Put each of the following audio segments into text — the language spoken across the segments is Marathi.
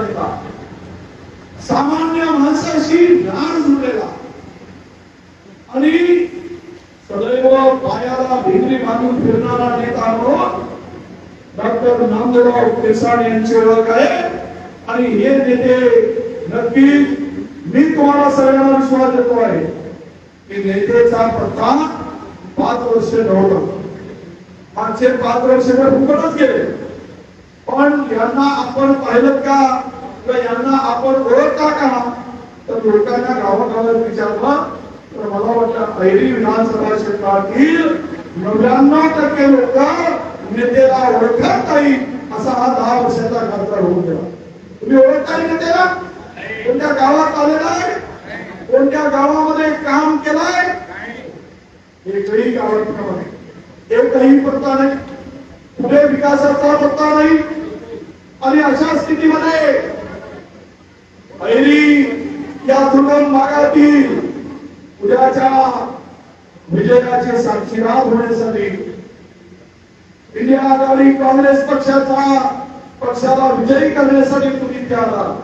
नेता सामान्य माणसाशी ज्ञान जुळलेला. आणि सदैव पायाला भिंगरी बांधून फिरणारा नेता म्हणून डॉक्टर नामदेवराव केसाड यांची ओळख आहे. आणि हे नेते नक्की मी तुम्हाला सगळ्यांना विश्वास देतो आहे. की नेतेचा पत्ता पाच वर्ष नव्हता. मागचे पाच वर्ष तर फुकटच गेले. पण यांना आपण पाहिलं का? किंवा यांना आपण ओळखता का? तर लोकांना गावागावात विचारलं तर मला वाटतं पहिली विधानसभा क्षेत्रातील नव्याण्णव टक्के लोक नेतेला ओळखत नाही असा हा दहा वर्षाचा खासदार होऊन गेला. तुम्ही ओळखता नेतेला कोणत्या गावात आलेला आहे कोणत्या गावामध्ये काम केलंय? एकही गावात नाही. एकही पत्ता नाही. पुढे विकासाचा होता नाही आणि अशा स्थितीमध्ये पहिली या दुर्गम भागातील उद्याच्या विजयाचे साक्षीदार होण्यासाठी इंडिया आघाडी काँग्रेस पक्षाचा पक्षाला विजयी करण्यासाठी तुम्ही त्याला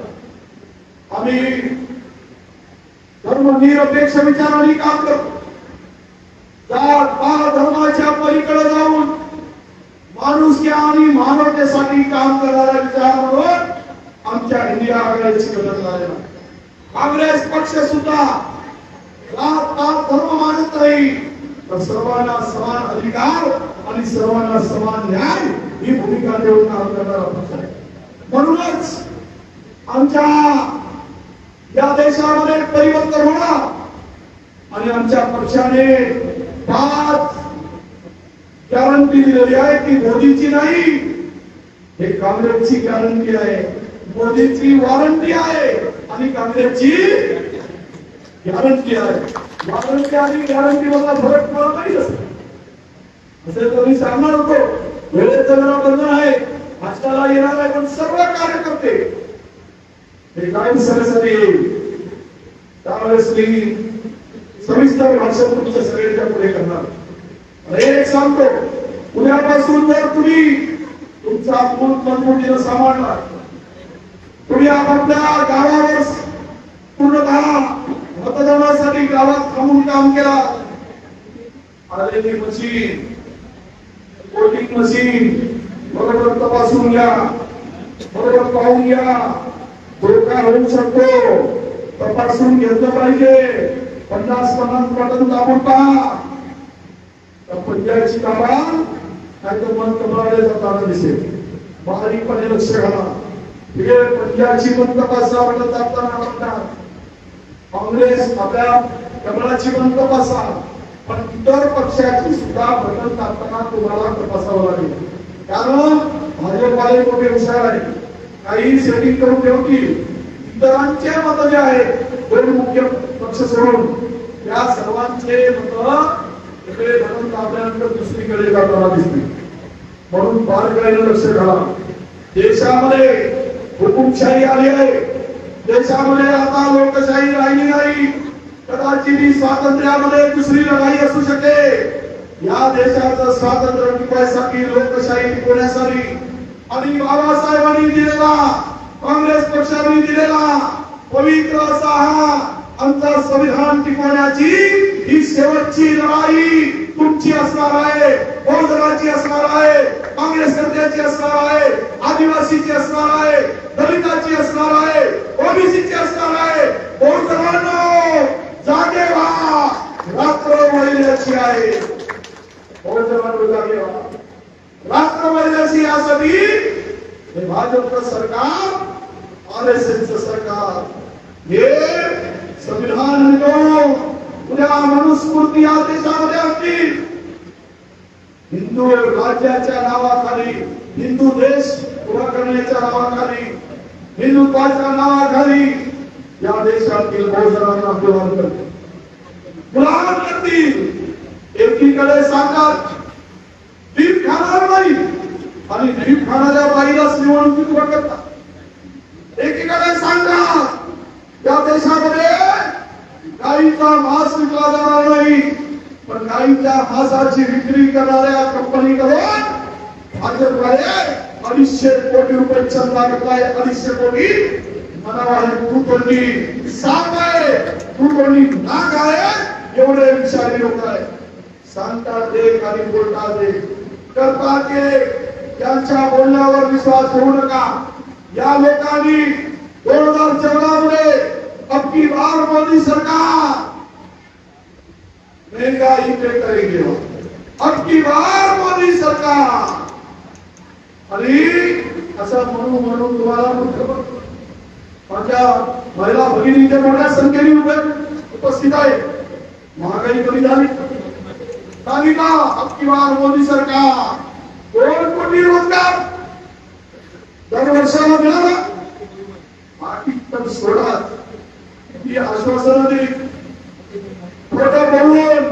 आम्ही धर्मनिरपेक्ष विचाराने काम करतो. जात पात धर्माच्या पलीकडे जाऊन माणुसकी आणि मानवतेसाठी काम करणारा विचार म्हणून आमच्या इंडिया आघाडीची गरज झालेला काँग्रेस पक्ष सुद्धा जात पात धर्म मानत नाही तर सर्वांना समान अधिकार आणि सर्वांना समान न्याय ही भूमिका देऊन काम करणारा पक्ष आहे. म्हणूनच आमच्या या देशामध्ये परिवर्तन होणार आणि आमच्या पक्षाने पाच गॅरंटी दिलेली आहे ती मोदीची नाही. हे काँग्रेसची गॅरंटी आहे. मोदीची वॉरंटी आहे. आणि काँग्रेसची गॅरंटी आहे. वॉरंटी आणि गॅरंटी मधला फरक तुम्हाला नाही असं असे तर मी सांगणार होतो. वेळेचं जरा बंधन आहे. भाषणाला येणार आहे पण सर्व कार्यकर्ते हे कायम सगळ्यासाठी येईल. त्यावेळेस मी सविस्तर भाषण तुमच्या सगळ्यांच्या पुढे करणार. अरे एक सांगतो. उद्यापासून जर तुम्ही तुमचा मूल मजबूतीनं सांभाळला तुम्ही आपापल्या गावावर पूर्णतः मतदानासाठी गावात थांबून काम केला आलेली मशीन वोटिंग मशीन बरोबर तपासून घ्या बरोबर पाहून घ्या धोका होऊ शकतो तपासून घेतलं पाहिजे. पन्नास पन्नास पटन दाबून पहा. पंचायतची कामा नाही तर मन कमळाले जाताना दिसेल. बारीकपणे लक्ष घाला. हे पंजाबची पण तपासा बटन म्हणतात. काँग्रेस आपल्या कमळाची पण तपासा पण इतर पक्षाची सुद्धा बटन दाबताना तुम्हाला तपासावं लागेल. कारण भाजपवाले मोठे हुशार आहे काही सेटिंग करून ठेवतील. इतरांचे मत जे आहेत दोन मुख्य पक्ष सोडून. त्या सर्वांचे मत इकडे धरून दाबल्यानंतर दुसरीकडे जाताना दिसली. म्हणून बारकाईनं लक्ष घाला. देशामध्ये हुकुमशाही आली आहे. देशामध्ये आता लोकशाही राहिली नाही. कदाचित ही स्वातंत्र्यामध्ये दुसरी लढाई असू शके या देशाचं स्वातंत्र्य टिकवायसाठी लोकशाही टिकवण्यासाठी आणि बाबासाहेबांनी दिलेला काँग्रेस पक्षाने दिलेला पवित्र असा हा आमचा संविधान टिकवण्याची ही शेवटची लढाई तुमची असणार आहे. बहुजनाची असणार आहे. काँग्रेस नेत्याची असणार आहे. आदिवासीची असणार आहे. दलिताची असणार आहे. ओबीसीची असणार आहे. बहुजनांनो जागे व्हा. रात्र वळल्याची आहे. बहुजनांनो जागे व्हा. रात्र वळल्याची यासाठी हे भाजपचं सरकार आर एस एसचं सरकार. हे संविधान मिळवून उद्या मनुस्मृती या देशामध्ये आणतील हिंदू राज्याच्या नावाखाली हिंदू देश उभा करण्याच्या नावाखाली हिंदुत्वाच्या नावाखाली या देशातील बहुजनांना गुलाम करते. गुलाम करतील एकीकडे सांगतात दीप खाणार नाही. आणि दीप खाणाऱ्या बाईलाच निवडणुकीत उभा करतात. एकीकडे सांगतात या देशामध्ये काहीचा मास विकला जाणार नाही पण काहीच्या मासाची विक्री करणाऱ्या कंपनीकडून भाजपकडे अडीचशे कोटी रुपये चंदा घेतलाय अडीचशे कोटी. म्हणावा तू कोणी साप आहे तू कोणी नाग आहे एवढे विषारी लोक आहे सांगतात एक आणि बोलतात एक करतात एक त्यांच्या बोलण्यावर विश्वास ठेवू नका. या लोकांनी दोन हजार चौदा मध्ये अब की बार मोदी सरकार. महंगाई पे करेंगे अब की बार मोदी सरकार. आणि असं म्हणून म्हणून तुम्हाला मूर्ख माझ्या महिला भगिनींच्या मोठ्या संख्येने उभे उपस्थित आहे महागाई कमी झाली. सांगितला अब की बार मोदी सरकार. दोन कोटी रोजगार. दर वर्षाला मिळाला. बाकी तर सोडा. आश्वासनं दिली खोटं बोलून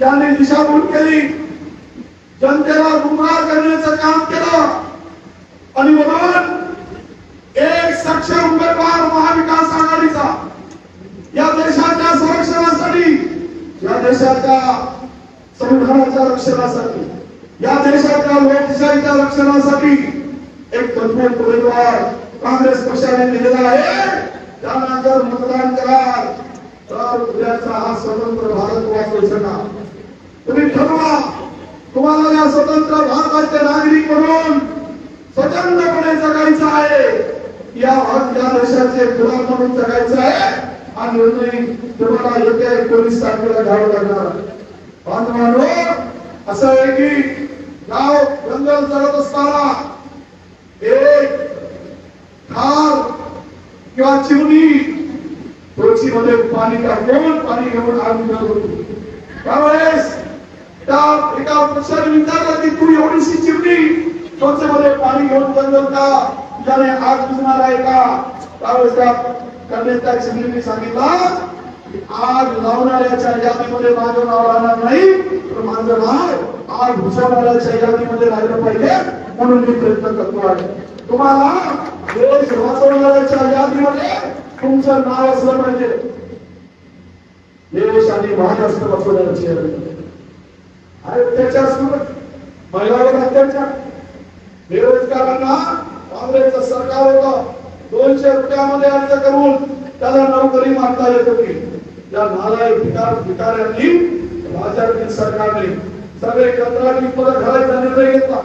त्यांनी दिशाभूल केली. जनतेला गुमराह करण्याचं काम केलं. आणि म्हणून एक सक्षम उमेदवार महाविकास आघाडीचा या देशाच्या संरक्षणासाठी या देशाच्या संविधानाच्या रक्षणासाठी या देशाच्या लोकशाहीच्या रक्षणासाठी एक मजबूत उमेदवार काँग्रेस पक्षाने दिलेला आहे. त्यांना जर मतदान कराल तर उद्याचा हा स्वतंत्र भारत वाचू शका तुम्ही ठरवा. तुम्हाला या स्वतंत्र भारताचे नागरिक म्हणून स्वतंत्रपणे जगायचं आहे. या भाग या देशाचे गुलाम म्हणून जगायचं आहे. हा निर्णय तुम्हाला येत्या एकोणीस तारखेला घ्यावं लागणार. बांधवांनो असं आहे की गाव जंगल चढत असताना एक ठार किंवा चिमणी मध्ये पाणी काढून पाणी घेऊन आग विझवत होती त्यावेळेस त्या एका पक्षाने विचारलं की तू एवढीशी चिमणी त्वचेमध्ये पाणी घेऊन जंगल का? तुझ्याने आग बुजणार आहे का? त्यावेळेस त्या त्याने त्या चिमणीने सांगितलं आग लावणाऱ्याच्या यादीमध्ये माझं नाव राहणार नाही तर माझं नाव आग घुसवणाऱ्याच्या यादीमध्ये राहिलं पाहिजे म्हणून मी प्रयत्न करतो आहे. तुम्हाला देश वाचवणाऱ्याच्या यादीमध्ये तुमचं नाव असलं पाहिजे. देश आणि महाराष्ट्र अत्याचार. बेरोजगारांना काँग्रेसचं सरकार होतं. दोनशे रुपयामध्ये अर्ज करून त्याला नोकरी मागता येत होती. त्या नालायक भिकाऱ्यांनी राज्यातील सरकारने सगळे कंत्राटी पद घालायचा निर्णय घेतला.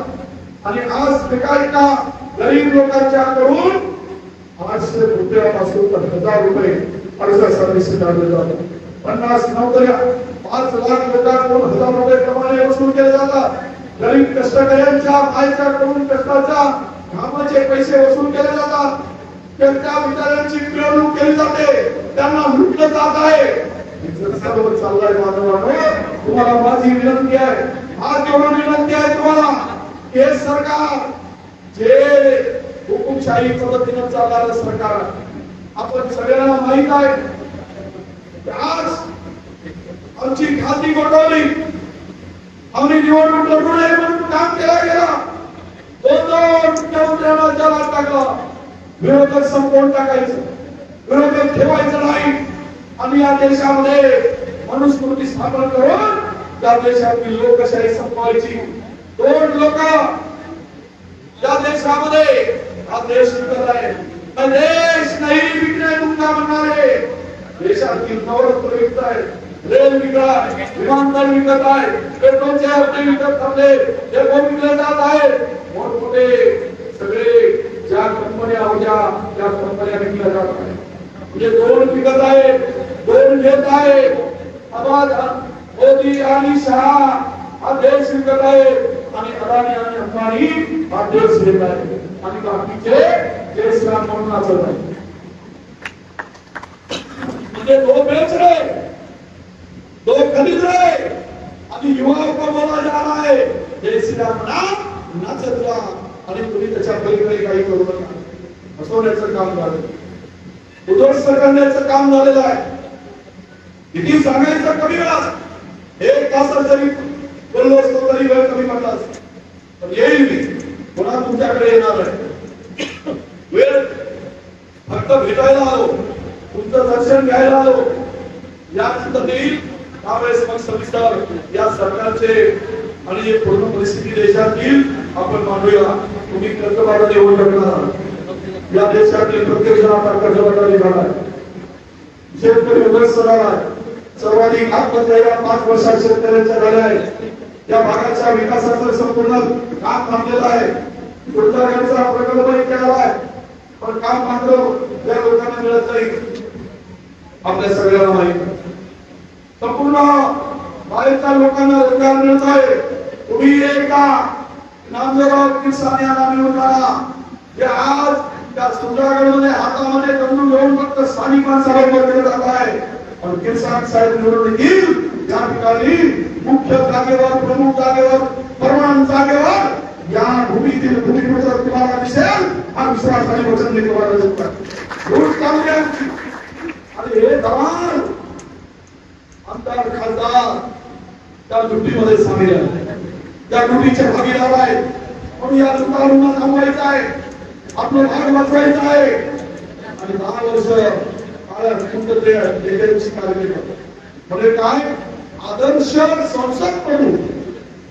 आणि आज एका का गरीब लोकांच्या कडून आठशे रुपयापासून तर हजार रुपये अर्जासाठी काढले जातात. पन्नास नोकऱ्या पाच लाख लोकांकडून हजार रुपये प्रमाणे वसूल केले जातात. गरीब कष्टकऱ्यांच्या आयच्याकडून कष्टाच्या कामाचे पैसे वसूल केले जातात. त्या विचारांची पिळवणूक केली जाते. त्यांना लुटलं जात आहे. सर्व चाललंय मानवानो तुम्हाला माझी विनंती आहे. आज एवढी विनंती आहे तुम्हाला. हे सरकार जे हुकुमशाही पद्धतीनं चालणार सरकार आपण सगळ्यांना माहीत आहे आज आमची खाती गोठवली. आम्ही निवडणूक लढू नये म्हणून काम केला गेला. दोन दोन मुख्यमंत्र्यांना जलात टाकला. विरोधक संपवून टाकायचं. विरोधक ठेवायचं नाही. आणि या देशामध्ये मनुस्मृती स्थापन करून त्या देशातील लोकशाही संपवायची. दोन लोक या देशामध्ये हा देश विकत आहे. हा देश नाही विकणे तुमचा म्हणणारे देशातील नवरत्न विकत आहे. रेल विकत आहे विमानतळ विकत आहे. पेट्रोलचे हप्ते विकत थांबले. हे कोण विकले जात आहेत मोठमोठे सगळे ज्या कंपन्या होत्या त्या कंपन्या विकल्या जात आहेत. म्हणजे दोन विकत आहेत दोन घेत आहेत. मोदी आणि शहा हा देश विकत आहे. आणि अदानी आणि अंबानी हा देश घेत आहे. आणि बाकीचे देश राम म्हणून नाचत आहे म्हणजे दो बेच रहे दो खरीद रहे आणि युवाओं को बोला जा रहा है जय श्री राम नाम नाचत राहा आणि तुम्ही त्याच्या पलीकडे काही करू नका. फसवण्याचं काम झालं. उद्ध्वस्त करण्याचं काम झालेलं आहे. किती सांगायचं कमी वेळा एक तासात जरी बोललो असतो तरी वेळ कमी पडला पण येईल मी. पुन्हा तुमच्याकडे येणार आहे? वेळ फक्त भेटायला आलो. तुमचं दर्शन घ्यायला आलो. यानंतर येईल. त्यावेळेस मग सविस्तर या सरकारचे आणि ही पूर्ण परिस्थिती देशातील आपण मांडूया तुम्ही कर्जबाजारी येऊ शकणार या देशातील प्रत्येक जण आता कर्जबाजारी झालाय शेतकरी उद्ध्वस्त झालाय सर्वाधिक आत्महत्या या पाच वर्षात शेतकऱ्यांच्या झाल्या आहेत. या भागाच्या विकासाचं संपूर्ण काम थांबलेलं आहे. दुर्गाचा प्रकल्पही केला आहे. पण काम मात्र या लोकांना मिळत नाही. आपल्या सगळ्यांना माहीत संपूर्ण बाहेरच्या लोकांना रोजगार मिळत आहे. तुम्ही एका नामदेवराव किसान या नामी उठाला जे आज त्या सुंदरगडमध्ये हातामध्ये तंदूर घेऊन फक्त स्थानिक माणसाला वगैरे जात आहे. पण किसान साहेब निवडून येईल. या ठिकाणी मुख्य जागेवर प्रमुख जागेवर परमान जागेवर या भूमीतील भूमिपुत्र तुम्हाला दिसेल हा विश्वासाने वचन देखील तुम्हाला देतो चांगली आणि हे जवान आमदार खासदार त्या लुटीमध्ये सामील आहे त्या लुटीचे भागीदार आहे म्हणून या लुटारूंना थांबवायचं आहे. आपलं भाग वाचवायचं आहे. आणि दहा वर्ष काळ्या कुंड ते एजन्सी कार्य करतात. म्हणजे काय? आदर्श संसद प्रमुख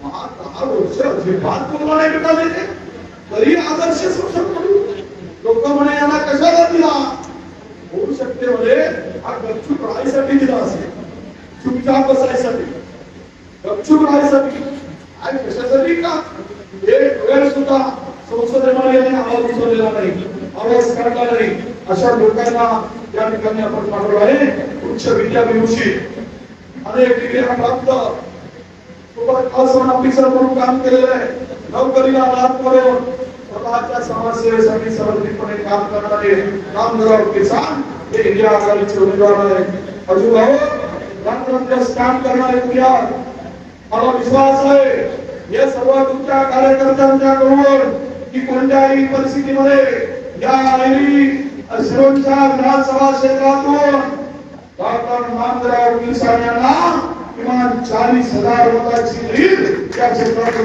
हा दहा वर्ष अजिबात कोणाला नाही ते तरी आदर्श संसद प्रमुख लोक म्हणे यांना कशाला दिला? होऊ शकते म्हणजे हा गपचूप राहायसाठी दिला असेल. चुपचाप बसायसाठी. गपचूप राहायसाठी. आणि कशासाठी का? हे वेळ सुद्धा संसदेमध्ये यांनी आवाज उचललेला नाही. आवाज काढला नाही. अशा लोकांना या ठिकाणी आपण पाठवलं आहे. उच्च विद्यापीठ अनेक डिग्र्या प्राप्त सोबत खासवन ऑफिसर म्हणून काम केलेलं आहे. नोकरीला लाभ करून स्वतःच्या समाजसेवेसाठी सर्वत्रिकपणे काम करणारे रामराव किसान हे इंडिया आघाडीचे उमेदवार आहे अजून भाऊ रामरामदास काम करणारे तुम्ही मला विश्वास आहे हे सर्व तुमच्या कार्यकर्त्यांच्या बरोबर की कोणत्याही परिस्थितीमध्ये या ऐरी शिरोंच्या विधानसभा क्षेत्रातून डॉक्टर नामराव किसान यांना किमान चाळीस हजार रुपयाची लीड या क्षेत्रात